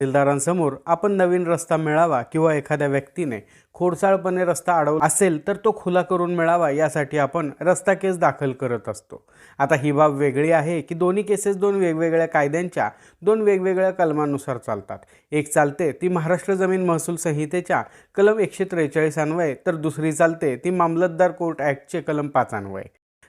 तहसीलदारांसमोर आपण नवीन रस्ता मिळावा किंवा एखाद्या व्यक्तीने खोडसाळपणे रस्ता अडवला असेल तर तो खुला करून मिळावा यासाठी आपण रस्ता केस दाखल करत असतो. आता ही बाब वेगळी आहे की दोन्ही केसेस दोन वेगवेगळ्या कायद्यांच्या दोन वेगवेगळ्या कलमानुसार चालतात. एक चालते ती महाराष्ट्र जमीन महसूल संहितेच्या कलम एकशे त्रेचाळीस अन्वये तर दुसरी चालते ती मामलतदार कोर्ट ॲक्टचे कलम पाच अन्वये.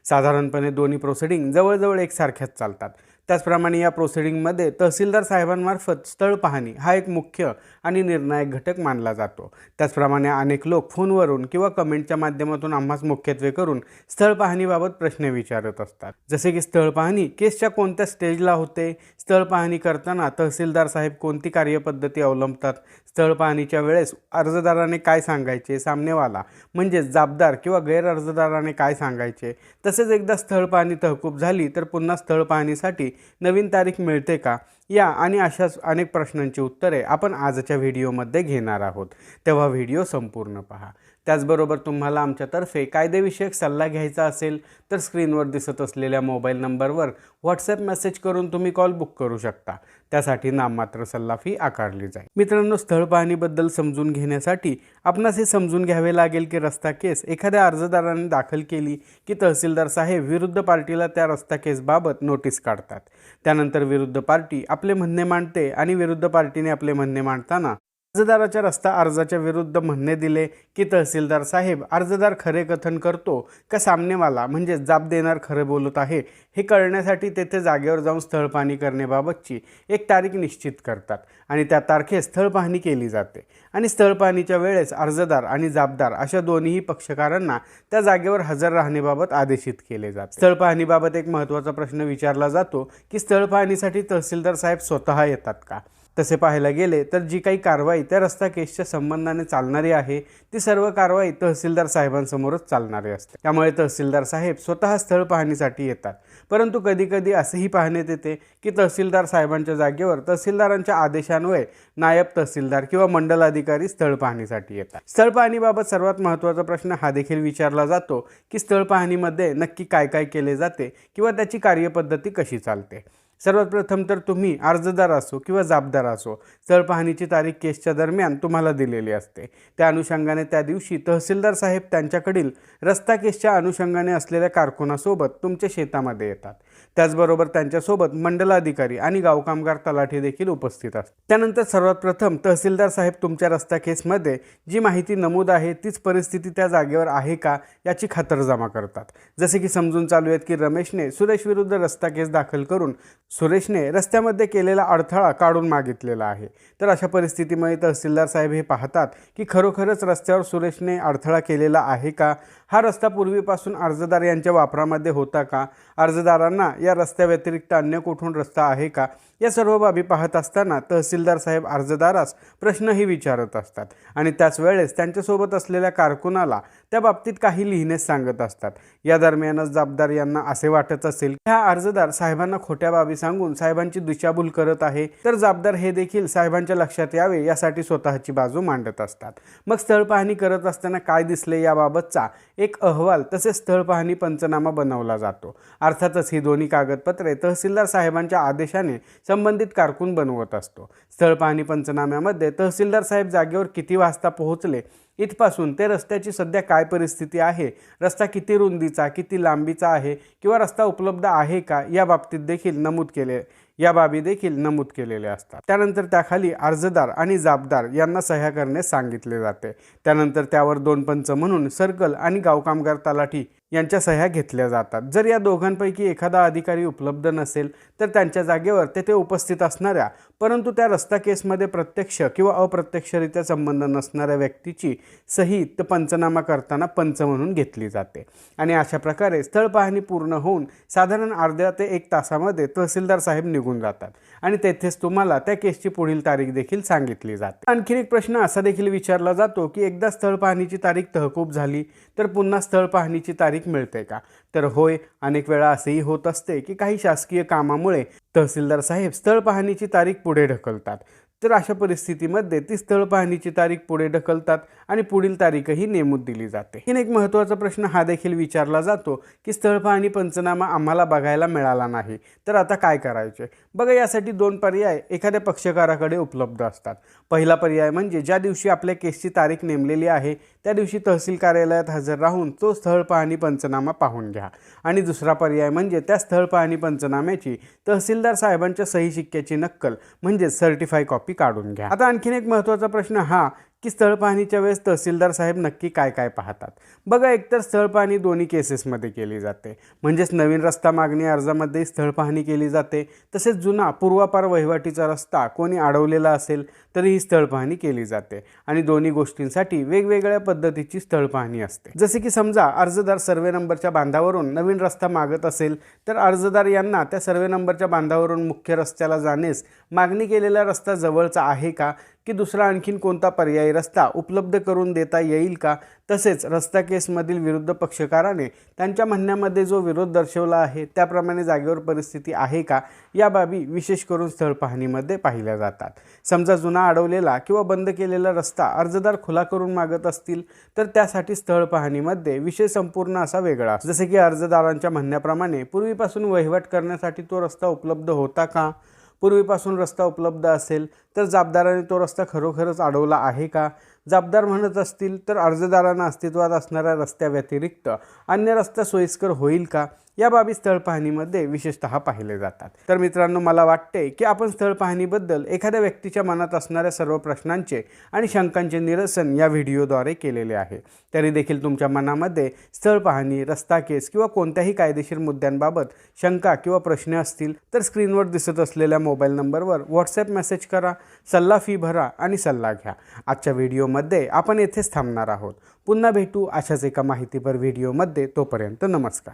साधारणपणे दोन्ही प्रोसिडिंग जवळजवळ एकसारख्याच चालतात. त्याचप्रमाणे या प्रोसिडिंगमध्ये तहसीलदार साहेबांमार्फत स्थळ पाहणी हा एक मुख्य आणि निर्णायक घटक मानला जातो. त्याचप्रमाणे अनेक लोक फोनवरून किंवा कमेंटच्या माध्यमातून आम्हास मुख्यत्वे करून स्थळ पाहणीबाबत प्रश्न विचारत असतात. जसे की स्थळ पाहणी केसच्या कोणत्या स्टेजला होते? स्थळ पाहणी करताना तहसीलदार साहेब कोणती कार्यपद्धती अवलंबतात? स्थळ पाहणीच्या वेळेस अर्जदाराने काय सांगायचे? सामनेवाला म्हणजेच जाबदार किंवा गैर अर्जदाराने काय सांगायचे? तसेच एकदा स्थळ पाहणी तहकूब झाली तर पुन्हा स्थळ पाहणीसाठी नवीन तारीख मिळते का? या आणि अशाच अनेक प्रश्नांची उत्तरे आपण आजच्या व्हिडिओमध्ये घेणार आहोत. तेव्हा व्हिडिओ संपूर्ण पहा. त्याचबरोबर तुम्हाला आमच्यातर्फे कायदेविषयक सल्ला घ्यायचा असेल तर स्क्रीनवर दिसत असलेल्या मोबाईल नंबरवर व्हॉट्सअप मेसेज करून तुम्ही कॉल बुक करू शकता. त्यासाठी नाममात्र सल्ला फी आकारली जाईल. मित्रांनो स्थळ पाहणीबद्दल समजून घेण्यासाठी आपणास हे समजून घ्यावे लागेल की रस्ता केस एखाद्या अर्जदाराने दाखल केली की तहसीलदार साहेब विरुद्ध पार्टीला त्या रस्ता केसबाबत नोटीस काढतात. त्यानंतर विरुद्ध पार्टी आपले म्हणणे मांडते आणि विरुद्ध पार्टीने आपले म्हणणे मांडताना अर्जदाराच्या रस्ता अर्जाच्या विरुद्ध म्हणणे दिले की तहसीलदार साहेब अर्जदार खरे कथन करतो का सामनेवाला? म्हणजे जाब देणार खरं बोलत आहे हे कळण्यासाठी तेथे जागेवर जाऊन स्थळ पाहणी करण्याबाबतची एक तारीख निश्चित करतात आणि त्या तारखेस स्थळ पाहणी केली जाते. आणि स्थळ पाहणीच्या वेळेस अर्जदार आणि जाबदार अशा दोन्हीही पक्षकारांना त्या जागेवर हजर राहण्याबाबत आदेशित केले जाते. स्थळ पाहणीबाबत एक महत्त्वाचा प्रश्न विचारला जातो की स्थळ पाहणीसाठी तहसीलदार साहेब स्वतः येतात का? तसे पाहायला गेले तर जी काही कारवाई त्या रस्ता केसच्या संबंधाने चालणारी आहे ती सर्व कारवाई तहसीलदार साहेबांसमोरच चालणारी असते. त्यामुळे तहसीलदार साहेब स्वतः स्थळ पाहणीसाठी येतात. परंतु कधीकधी असंही पाहण्यात येते की तहसीलदार साहेबांच्या जागेवर तहसीलदारांच्या आदेशान्वये नायब तहसीलदार किंवा मंडलाधिकारी स्थळ पाहणीसाठी येतात. स्थळ पाहणीबाबत सर्वात महत्त्वाचा प्रश्न हा देखील विचारला जातो की स्थळ पाहणीमध्ये नक्की काय काय केले जाते किंवा त्याची कार्यपद्धती कशी चालते. सर्वात प्रथम तर तुम्ही अर्जदार असो किंवा जाबदार असो चळ पाहणीची तारीख केसच्या दरम्यान तुम्हाला दिलेली असते. त्या अनुषंगाने त्या दिवशी तहसीलदार साहेब त्यांच्याकडील रस्ता केसच्या अनुषंगाने असलेल्या कारकुनासोबत तुमच्या शेतामध्ये येतात. त्याचबरोबर त्यांच्यासोबत मंडलाधिकारी आणि गावकामगार तलाठी देखील उपस्थित असतात. त्यानंतर सर्वात प्रथम तहसीलदार साहेब तुमच्या रस्ता केसमध्ये जी माहिती नमूद आहे तीच परिस्थिती त्या जागेवर आहे का याची खातरजमा करतात. जसे की समजून चालू आहेत की रमेशने सुरेश विरुद्ध रस्ता केस दाखल करून सुरेशने रस्त्यामध्ये केलेला अडथळा काढून मागितलेला आहे. तर अशा परिस्थितीमुळे तहसीलदार साहेब हे पाहतात की खरोखरच रस्त्यावर सुरेशने अडथळा केलेला आहे का? हा रस्ता पूर्वीपासून अर्जदार यांच्या वापरामध्ये होता का? अर्जदारांना या रस्त्याव्यतिरिक्त अन्य कुठून रस्ता आहे का? या सर्व बाबी पाहत असताना तहसीलदार साहेब अर्जदारास प्रश्नही विचारत असतात. आणि त्याच वेळेस त्यांच्यासोबत असलेल्या कारकुनाला त्या बाबतीत काही लिहिण्यास सांगत असतात. या दरम्यानच जबाबदार यांना असे वाटत असेल की हा अर्जदार साहेबांना खोट्या बाबी सांगून साहेबांची दिशाभूल करत आहे तर जबाबदार हे देखील साहेबांच्या लक्षात यावे यासाठी स्वतःची बाजू मांडत असतात. मग स्थळ पाहणी करत असताना काय दिसले याबाबतचा एक अहवाल तसेच स्थळ पाहणी पंचनामा बनवला जातो. अर्थातच ही दोन्ही कागदपत्रे तहसीलदार साहेबांच्या आदेशाने संबंधित कारकून बनवत असतो. स्थळ पाहणी पंचनाम्यामध्ये तहसीलदार साहेब जागेवर किती वाजता पोहोचले? इथपासून ते रस्त्याची सध्या काय परिस्थिती आहे? रस्ता किती रुंदीचा किती लांबीचा आहे? किंवा रस्ता उपलब्ध आहे का? या बाबतीत देखील नमूद केले या बाबी देखील नमूद केलेल्या असतात. त्यानंतर त्याखाली अर्जदार आणि जाबदार यांना सह्या करण्यास सांगितले जाते. त्यानंतर त्यावर दोन पंच म्हणून सर्कल आणि गावकामगार तलाठी यांच्या सह्या घेतल्या जातात. जर या दोघांपैकी एखादा अधिकारी उपलब्ध नसेल तर त्यांच्या जागेवर तेथे उपस्थित असणाऱ्या परंतु त्या रस्ता केसमध्ये प्रत्यक्ष किंवा अप्रत्यक्षरित्या संबंध नसणाऱ्या व्यक्तीची सही तर पंचनामा करताना पंच म्हणून घेतली जाते. आणि अशा प्रकारे स्थळ पाहणी पूर्ण होऊन साधारण अर्ध्या ते एक तासामध्ये तहसीलदार साहेब निघून जातात आणि तेथेच तुम्हाला त्या केसची पुढील तारीख देखील सांगितली जाते. आणखीन एक प्रश्न असा देखील विचारला जातो की एकदा स्थळ पाहणीची तारीख तहकूब झाली तर पुन्हा स्थळ पाहणीची तारीख मिळते का? तर होय अनेक वेळा असेही होत असते की काही शासकीय कामामुळे तहसीलदार साहेब स्थळ पाहणीची तारीख पुढे ढकलतात. तर अशा परिस्थितीमध्ये ती स्थळ पाहणीची तारीख पुढे ढकलतात आणि पुढील तारीखही नेमून दिली जाते. ही एक महत्त्वाचा प्रश्न हा देखील विचारला जातो की स्थळ पाहणी पंचनामा आम्हाला बघायला मिळाला नाही तर आता काय करायचे? बघा यासाठी दोन पर्याय एखाद्या पक्षकाराकडे उपलब्ध असतात. पहिला पर्याय म्हणजे ज्या दिवशी आपल्या केसची तारीख नेमलेली आहे त्या दिवशी तहसील कार्यालयात हजर राहून तो स्थळ पाहणी पंचनामा पाहून घ्या. आणि दुसरा पर्याय म्हणजे त्या स्थळ पाहणी पंचनाम्याची तहसीलदार साहेबांच्या सही शिक्क्याची नक्कल म्हणजेच सर्टिफाय कॉपी काढून घ्या. आता आणखीन एक महत्त्वाचा प्रश्न हा की स्थळ पाहणीच्या वेळेस तहसीलदार साहेब नक्की काय काय पाहतात? बघा एकतर स्थळ पाहणी दोन्ही केसेसमध्ये केली जाते. म्हणजेच नवीन रस्ता मागणी अर्जामध्ये स्थळ पाहणी केली जाते. तसेच जुना पूर्वापार वहिवाटीचा रस्ता कोणी अडवलेला असेल तरी ही स्थळ पाहणी केली जाते. आणि दोन्ही गोष्टींसाठी वेगवेगळ्या पद्धतीची स्थळ पाहणी असते. जसे की समजा अर्जदार सर्वे नंबरच्या बांधावरून नवीन रस्ता मागत असेल तर अर्जदार यांना त्या सर्वे नंबरच्या बांधावरून मुख्य रस्त्याला जाण्यास मागणी केलेला रस्ता जवळचा आहे का? की दुसरा आणखीन कोणता पर्यायी रस्ता उपलब्ध करून देता येईल का? तसेच रस्ता केसमधील विरुद्ध पक्षकाराने त्यांच्या म्हणण्यामध्ये जो विरोध दर्शवला आहे त्याप्रमाणे जागेवर परिस्थिती आहे का? या बाबी विशेष करून स्थळ पाहणीमध्ये पाहिल्या जातात. समजा जुना अडवलेला किंवा बंद केलेला रस्ता अर्जदार खुला करून मागत असतील तर त्यासाठी स्थळ पाहणीमध्ये विषय संपूर्ण असा वेगळा. जसे की अर्जदारांच्या म्हणण्याप्रमाणे पूर्वीपासून वहिवाट करण्यासाठी तो रस्ता उपलब्ध होता का? पूर्वीपासून रस्ता उपलब्ध असेल तर जाबदाराने तो रस्ता खरोखरच अडवला आहे का? जाबदार म्हणत असतील तर अर्जदारांना अस्तित्वात असणाऱ्या रस्त्याव्यतिरिक्त अन्य रस्ता सोयीस्कर होईल का? या बाबी स्थळ पाहणीमध्ये विशेषतः पाहिले जातात. तर मित्रांनो मला वाटते की आपण स्थळ पाहणीबद्दल एखाद्या व्यक्तीच्या मनात असणाऱ्या सर्व प्रश्नांचे आणि शंकांचे निरसन या व्हिडिओद्वारे केलेले आहे. तरी देखील तुमच्या मनामध्ये स्थळ पाहणी रस्ता केस किंवा कोणत्याही कायदेशीर मुद्द्यांबाबत शंका किंवा प्रश्न असतील तर स्क्रीनवर दिसत असलेल्या मोबाईल नंबरवर व्हॉट्सॲप मेसेज करा सल्ला फी भरा आणि सल्ला घ्या. आजच्या व्हिडिओमध्ये आपण येथेच थांबणार आहोत. पुन्हा भेटू अशाच एका माहितीपर व्हिडिओमध्ये. तोपर्यंत नमस्कार.